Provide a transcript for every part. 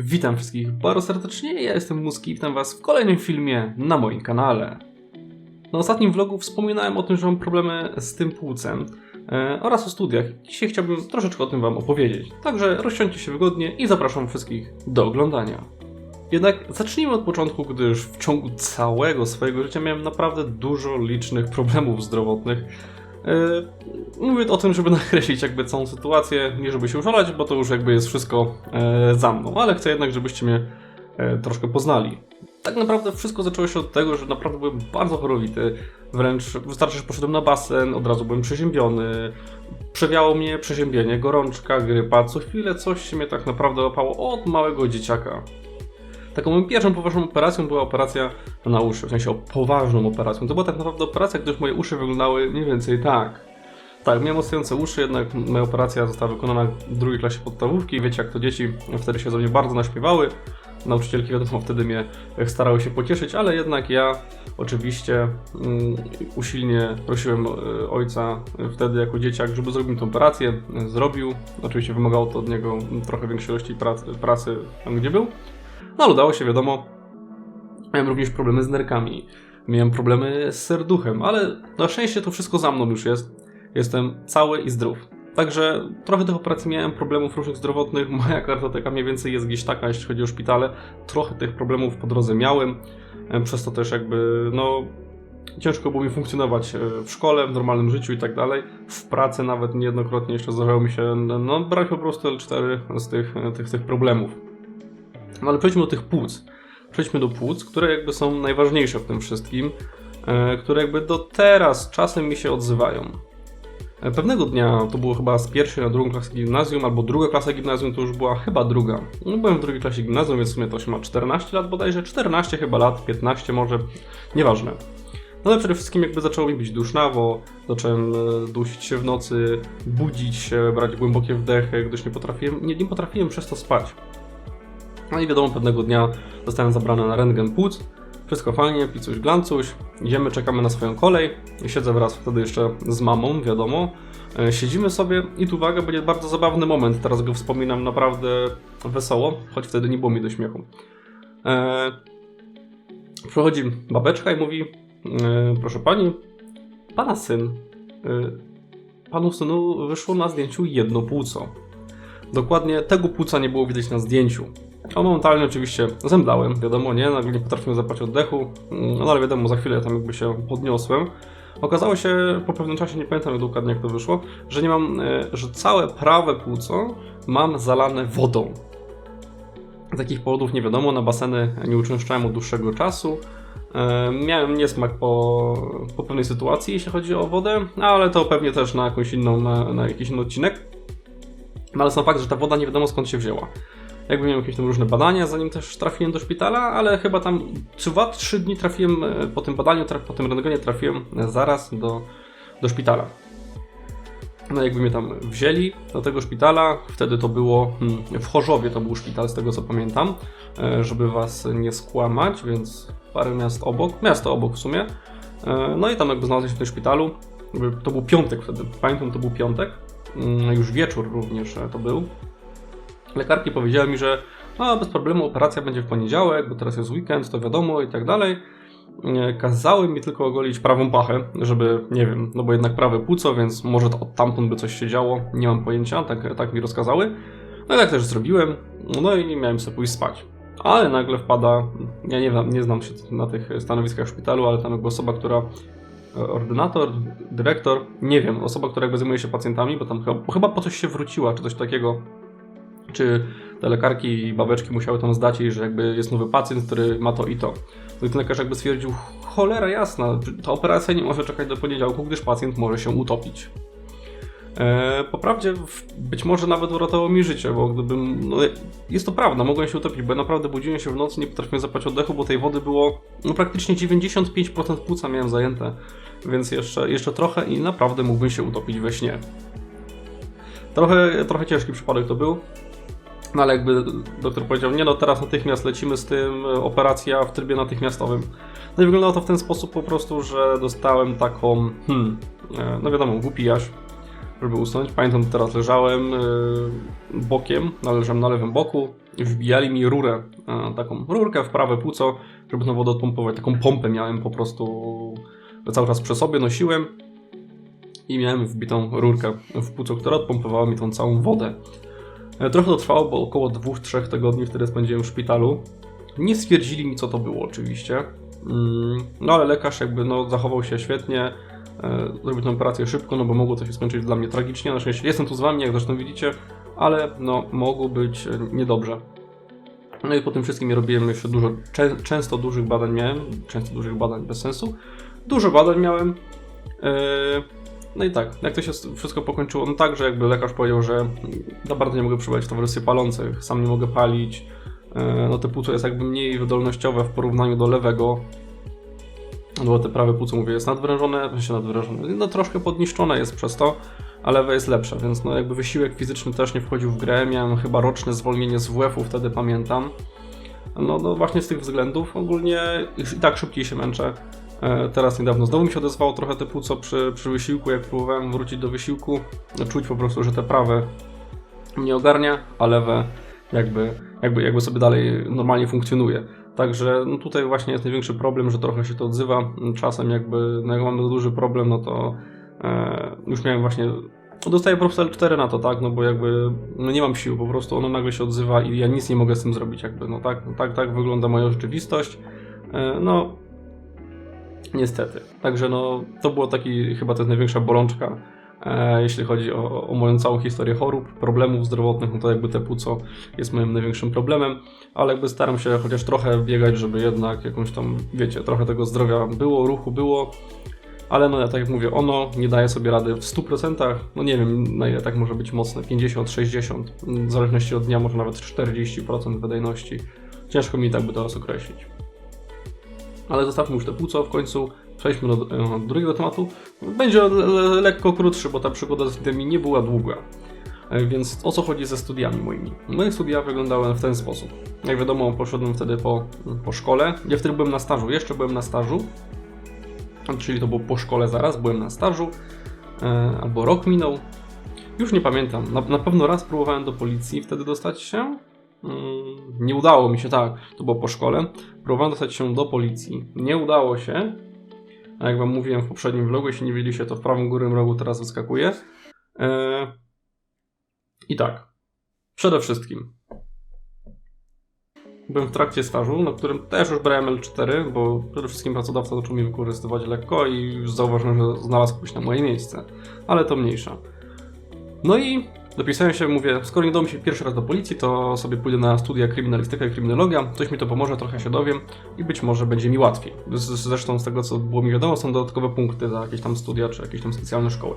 Witam wszystkich bardzo serdecznie, ja jestem Muski i witam was w kolejnym filmie na moim kanale. Na ostatnim vlogu wspominałem o tym, że mam problemy z tym płucem e, oraz o studiach. Dzisiaj chciałbym troszeczkę o tym wam opowiedzieć. Także rozsiądźcie się wygodnie i zapraszam wszystkich do oglądania. Jednak zacznijmy od początku, gdyż w ciągu całego swojego życia miałem naprawdę dużo licznych problemów zdrowotnych. E, Mówię o tym, żeby nakreślić jakby całą sytuację, nie żeby się użalać, bo to już jakby jest wszystko e, za mną, ale chcę jednak, żebyście mnie e, troszkę poznali. Tak naprawdę wszystko zaczęło się od tego, że naprawdę byłem bardzo chorowity, wręcz wystarczy, że poszedłem na basen, od razu byłem przeziębiony, przewiało mnie przeziębienie, gorączka, grypa, co chwilę coś się mnie tak naprawdę łapało od małego dzieciaka. Taką moją pierwszą poważną operacją była operacja na uszy, w sensie poważną operacją. To była tak naprawdę operacja, gdyż moje uszy wyglądały mniej więcej tak. Tak, miałem ostające uszy, jednak moja operacja została wykonana w drugiej klasie podstawówki. Wiecie, jak to dzieci wtedy się ze mnie bardzo naśpiewały. Nauczycielki, wiadomo, wtedy mnie starały się pocieszyć, ale jednak ja oczywiście mm, usilnie prosiłem e, ojca wtedy jako dzieciak, żeby zrobił mi tę operację. Zrobił. Oczywiście wymagało to od niego trochę większej ilości pracy, pracy tam, gdzie był. No ale udało się, wiadomo. Miałem również problemy z nerkami. Miałem problemy z serduchem, ale na szczęście to wszystko za mną już jest. Jestem cały i zdrów. Także trochę tych operacji miałem, problemów różnych zdrowotnych. Moja kartoteka mniej więcej jest gdzieś taka, jeśli chodzi o szpitale. Trochę tych problemów po drodze miałem. E, Przez to też jakby, no, ciężko było mi funkcjonować e, w szkole, w normalnym życiu i tak dalej. W pracy nawet niejednokrotnie jeszcze zdarzało mi się, no, brać po prostu L4 z tych, tych, tych problemów. No ale przejdźmy do tych płuc. Przejdźmy do płuc, które jakby są najważniejsze w tym wszystkim, e, które jakby do teraz czasem mi się odzywają. E, Pewnego dnia, to było chyba z pierwszej na drugą klasę gimnazjum, albo druga klasa gimnazjum to już była chyba druga. No, byłem w drugiej klasie gimnazjum, więc w sumie to się ma 14 lat bodajże, 14 chyba lat, 15 może, nieważne. No ale przede wszystkim jakby zaczęło mi być dusznawo, zacząłem e, dusić się w nocy, budzić się, brać głębokie wdechy, gdyż nie potrafiłem, nie, nie potrafiłem przez to spać. No i wiadomo, pewnego dnia zostałem zabrany na rentgen płuc. Wszystko fajnie, picuś glancuś. Idziemy, czekamy na swoją kolej. Siedzę wraz wtedy jeszcze z mamą, wiadomo. E, Siedzimy sobie i tu uwaga, będzie bardzo zabawny moment. Teraz go wspominam naprawdę wesoło, choć wtedy nie było mi do śmiechu. E, Przychodzi babeczka i mówi: e, Proszę pani, pana syn, e, panu synu wyszło na zdjęciu jedno płuco. Dokładnie tego płuca nie było widać na zdjęciu. A momentalnie oczywiście zemdlałem, wiadomo, nie, nagle nie potrafiłem zapać oddechu, mm, no ale wiadomo, za chwilę tam jakby się podniosłem. Okazało się po pewnym czasie, nie pamiętam jak dokładnie jak to wyszło, że nie mam, e, że całe prawe płuco mam zalane wodą. Z jakich powodów nie wiadomo, na baseny nie uczęszczałem od dłuższego czasu. E, Miałem niesmak po, po pewnej sytuacji, jeśli chodzi o wodę, ale to pewnie też na jakąś inną, na, na jakiś inny odcinek. No ale sam fakt, że ta woda nie wiadomo skąd się wzięła. Jakby miałem jakieś tam różne badania, zanim też trafiłem do szpitala, ale chyba tam 2-3 dni trafiłem e, po tym badaniu, po tym rentgenie trafiłem zaraz do, do szpitala. No jakby mnie tam wzięli do tego szpitala, wtedy to było hmm, w Chorzowie, to był szpital z tego co pamiętam, e, żeby was nie skłamać, więc parę miast obok, miasto obok w sumie. E, No i tam jakby znalazłem się w tym szpitalu, to był piątek wtedy, pamiętam to był piątek, Mm, już wieczór również e, to był. Lekarki powiedziały mi, że no, bez problemu operacja będzie w poniedziałek, bo teraz jest weekend, to wiadomo i tak dalej. E, Kazały mi tylko ogolić prawą pachę, żeby, nie wiem, no bo jednak prawe płuco, więc może od tamtąd by coś się działo, nie mam pojęcia, tak, tak mi rozkazały. No i tak też zrobiłem, no i miałem sobie pójść spać. Ale nagle wpada, ja nie, nie znam się na tych stanowiskach w szpitalu, ale tam jakby osoba, która ordynator, dyrektor, nie wiem, osoba, która jakby zajmuje się pacjentami, bo tam chyba, chyba po coś się wróciła, czy coś takiego. Czy te lekarki i babeczki musiały tam zdać jej, że jakby jest nowy pacjent, który ma to i to. No i ten lekarz jakby stwierdził, cholera jasna, ta operacja nie może czekać do poniedziałku, gdyż pacjent może się utopić. E, po prawdzie, być może nawet uratowało mi życie, bo gdybym. No, jest to prawda, mogłem się utopić, bo ja naprawdę budziłem się w nocy, nie potrafiłem zapać oddechu, bo tej wody było no, praktycznie 95% płuca miałem zajęte, więc jeszcze, jeszcze trochę i naprawdę mógłbym się utopić we śnie. Trochę, trochę ciężki przypadek to był. No ale jakby doktor powiedział, nie no teraz natychmiast lecimy z tym, e, operacja w trybie natychmiastowym. No i wyglądało to w ten sposób po prostu, że dostałem taką, hmm, e, no wiadomo, głupi jaś, żeby usunąć. Pamiętam, teraz leżałem yy, bokiem, no, leżałem na lewym boku wbijali mi rurę, taką rurkę w prawe płuco, żeby wodę odpompować. Taką pompę miałem po prostu cały czas przy sobie, nosiłem i miałem wbitą rurkę w płuco, która odpompowała mi tą całą wodę. E, Trochę to trwało, bo około 2-3 tygodni wtedy spędziłem w szpitalu. Nie stwierdzili mi, co to było, oczywiście. Mm, No ale lekarz jakby no, zachował się świetnie. e, Zrobił tę operację szybko, no bo mogło to się skończyć dla mnie tragicznie. Na szczęście jestem tu z wami, jak zresztą widzicie, ale no mogło być e, niedobrze. No i po tym wszystkim robiłem jeszcze dużo, czę, często dużych badań miałem, często dużych badań bez sensu. Dużo badań miałem. e, No i tak, jak to się wszystko pokończyło? No tak, że jakby lekarz powiedział, że za bardzo nie mogę przebywać w towarzystwie palących, sam nie mogę palić. E, No te płuco jest jakby mniej wydolnościowe w porównaniu do lewego. No bo te prawe płuco, mówię, jest nadwyrężone, sensie nadwyrężone, no troszkę podniszczone jest przez to, a lewe jest lepsze, więc no jakby wysiłek fizyczny też nie wchodził w grę, miałem chyba roczne zwolnienie z WF-u, wtedy pamiętam. No, no właśnie z tych względów ogólnie i tak szybciej się męczę. E, Teraz niedawno znowu mi się odezwało trochę te płuco przy, przy wysiłku, jak próbowałem wrócić do wysiłku. No, czuć po prostu, że te prawe mnie ogarnia, a lewe jakby, jakby, jakby sobie dalej normalnie funkcjonuje. Także no tutaj właśnie jest największy problem, że trochę się to odzywa. Czasem jakby, no jak mamy duży problem, no to e, już miałem właśnie Dostaję po prostu L4 na to, tak, no bo jakby no nie mam sił, po prostu ono nagle się odzywa i ja nic nie mogę z tym zrobić, jakby, no tak, no tak, tak wygląda moja rzeczywistość. E, No, niestety. Także no, to było taki, chyba to jest największa bolączka, e, jeśli chodzi o, o moją całą historię chorób, problemów zdrowotnych, no to jakby te płuco jest moim największym problemem, ale jakby staram się chociaż trochę biegać, żeby jednak jakąś tam, wiecie, trochę tego zdrowia było, ruchu było, ale no ja tak jak mówię, ono nie daje sobie rady w 100%, no nie wiem na ile tak może być mocne, 50, 60, w zależności od dnia może nawet 40% wydajności. Ciężko mi tak by teraz określić. Ale zostawmy już te płuco w końcu, przejdźmy do, do drugiego tematu. Będzie le- le- lekko krótszy, bo ta przygoda z tymi nie była długa. E, Więc o co chodzi ze studiami moimi? Moje studia wyglądały w ten sposób. Jak wiadomo, poszedłem wtedy po, po szkole. Ja wtedy byłem na stażu, jeszcze byłem na stażu czyli to było po szkole zaraz, byłem na stażu, e, albo rok minął. Już nie pamiętam. Na, na pewno raz próbowałem do policji wtedy dostać się. Mm, nie udało mi się, tak, to było po szkole. Próbowałem dostać się do policji. Nie udało się. A jak wam mówiłem w poprzednim vlogu, jeśli nie widzieliście, to w prawym górnym rogu teraz wyskakuje. I tak. Przede wszystkim byłem w trakcie stażu, na którym też już brałem L4, bo przede wszystkim pracodawca zaczął mnie wykorzystywać lekko i już zauważyłem, że znalazł ktoś na moje miejsce. Ale to mniejsza. No i dopisałem się, mówię, skoro nie udało mi się pierwszy raz do policji, to sobie pójdę na studia kryminalistyka i kryminologia, coś mi to pomoże, trochę się dowiem i być może będzie mi łatwiej. Zresztą z tego, co było mi wiadomo, są dodatkowe punkty za jakieś tam studia, czy jakieś tam specjalne szkoły.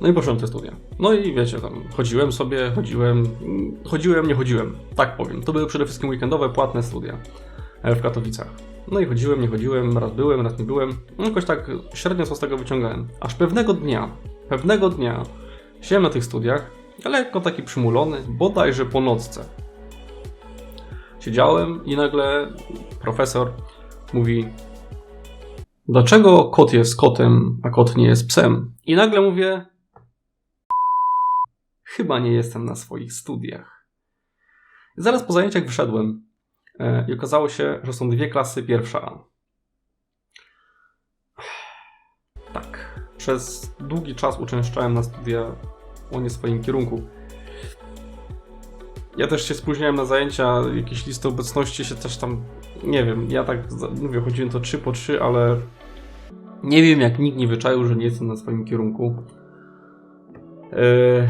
No i poszedłem te studia. No i wiecie, tam chodziłem sobie, chodziłem, chodziłem, nie chodziłem, tak powiem. To były przede wszystkim weekendowe, płatne studia e, w Katowicach. No i chodziłem, nie chodziłem, raz byłem, raz nie byłem. No jakoś tak średnio co z tego wyciągałem. Aż pewnego dnia, pewnego dnia siedziałem na tych studiach, lekko taki przymulony, bodajże po nocce. Siedziałem i nagle profesor mówi Dlaczego kot jest kotem, a kot nie jest psem? I nagle mówię Chyba nie jestem na swoich studiach. Zaraz po zajęciach wyszedłem e, i okazało się, że są dwie klasy pierwsza A. Tak. Przez długi czas uczęszczałem na studia o nie swoim kierunku. Ja też się spóźniałem na zajęcia, jakieś listy obecności się też tam, nie wiem, ja tak mówię, chodziłem to 3 po 3, ale nie wiem jak nikt nie wyczaił, że nie jestem na swoim kierunku. Yy,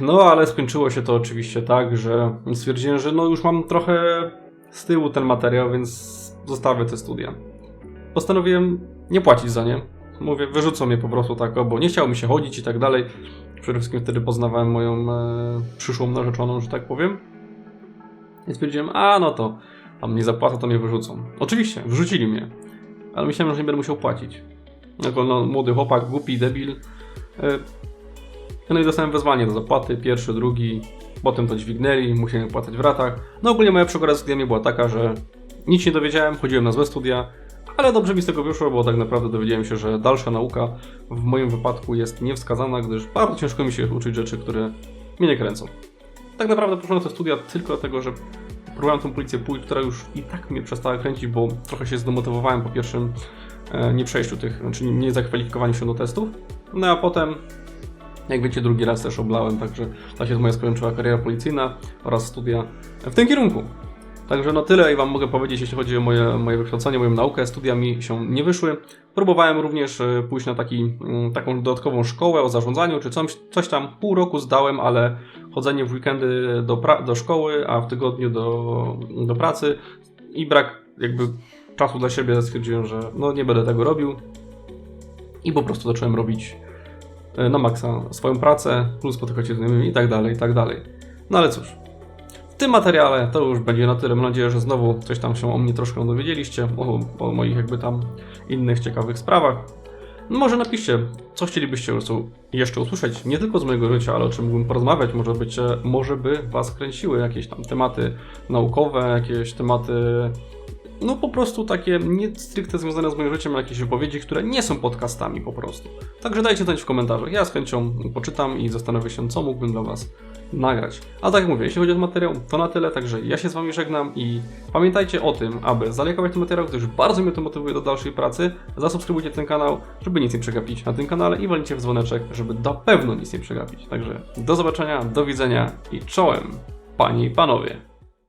no, ale skończyło się to oczywiście tak, że stwierdziłem, że no już mam trochę z tyłu ten materiał, więc zostawię te studia. Postanowiłem nie płacić za nie. Mówię, wyrzucą mnie po prostu tak, bo nie chciało mi się chodzić i tak dalej. Przede wszystkim wtedy poznawałem moją e, przyszłą narzeczoną, że tak powiem. I stwierdziłem, a no to tam nie zapłacę, to mnie wyrzucą. Oczywiście, wrzucili mnie. Ale myślałem, że nie będę musiał płacić. Jako no, młody chłopak, głupi, debil. E, no i dostałem wezwanie do zapłaty, pierwszy, drugi, potem to dźwignęli, musiałem płacać w ratach. No ogólnie moja przygoda z studiami była taka, że nic nie dowiedziałem, chodziłem na złe studia, ale dobrze mi z tego wyszło, bo tak naprawdę dowiedziałem się, że dalsza nauka w moim wypadku jest niewskazana, gdyż bardzo ciężko mi się uczyć rzeczy, które mnie nie kręcą. Tak naprawdę poszedłem na te studia tylko dlatego, że próbowałem tą policję pójść, która już i tak mnie przestała kręcić, bo trochę się zdemotywowałem po pierwszym e, nieprzejściu tych, znaczy nie zakwalifikowaniu się do testów. No a potem, jak wiecie, drugi raz też oblałem, także tak się moja skończyła kariera policyjna oraz studia w tym kierunku. Także no tyle i Wam mogę powiedzieć, jeśli chodzi o moje, moje wykształcenie, moją naukę. Studia mi się nie wyszły. Próbowałem również e, pójść na taki, mm, taką dodatkową szkołę o zarządzaniu, czy coś, coś tam. Pół roku zdałem, ale chodzenie w weekendy do, do szkoły, a w tygodniu do, do pracy i brak jakby czasu dla siebie stwierdziłem, że no nie będę tego robił i po prostu zacząłem robić e, na maksa swoją pracę, plus spotykać się z innymi i tak dalej, i tak dalej. No ale cóż, tym materiale to już będzie na tyle. Mam nadzieję, że znowu coś tam się o mnie troszkę dowiedzieliście, o, o moich jakby tam innych ciekawych sprawach. No może napiszcie, co chcielibyście jeszcze usłyszeć, nie tylko z mojego życia, ale o czym mógłbym porozmawiać. Może, być, może by Was kręciły jakieś tam tematy naukowe, jakieś tematy no po prostu takie nie stricte związane z moim życiem, jakieś wypowiedzi, które nie są podcastami po prostu. Także dajcie znać w komentarzach. Ja z chęcią poczytam i zastanowię się, co mógłbym dla Was nagrać. A tak jak mówię, jeśli chodzi o materiał, to na tyle, także ja się z Wami żegnam i pamiętajcie o tym, aby zalajkować ten materiał, gdyż bardzo mnie to motywuje do dalszej pracy. Zasubskrybujcie ten kanał, żeby nic nie przegapić na tym kanale i walnijcie w dzwoneczek, żeby na pewno nic nie przegapić. Także do zobaczenia, do widzenia i czołem, Panie i Panowie.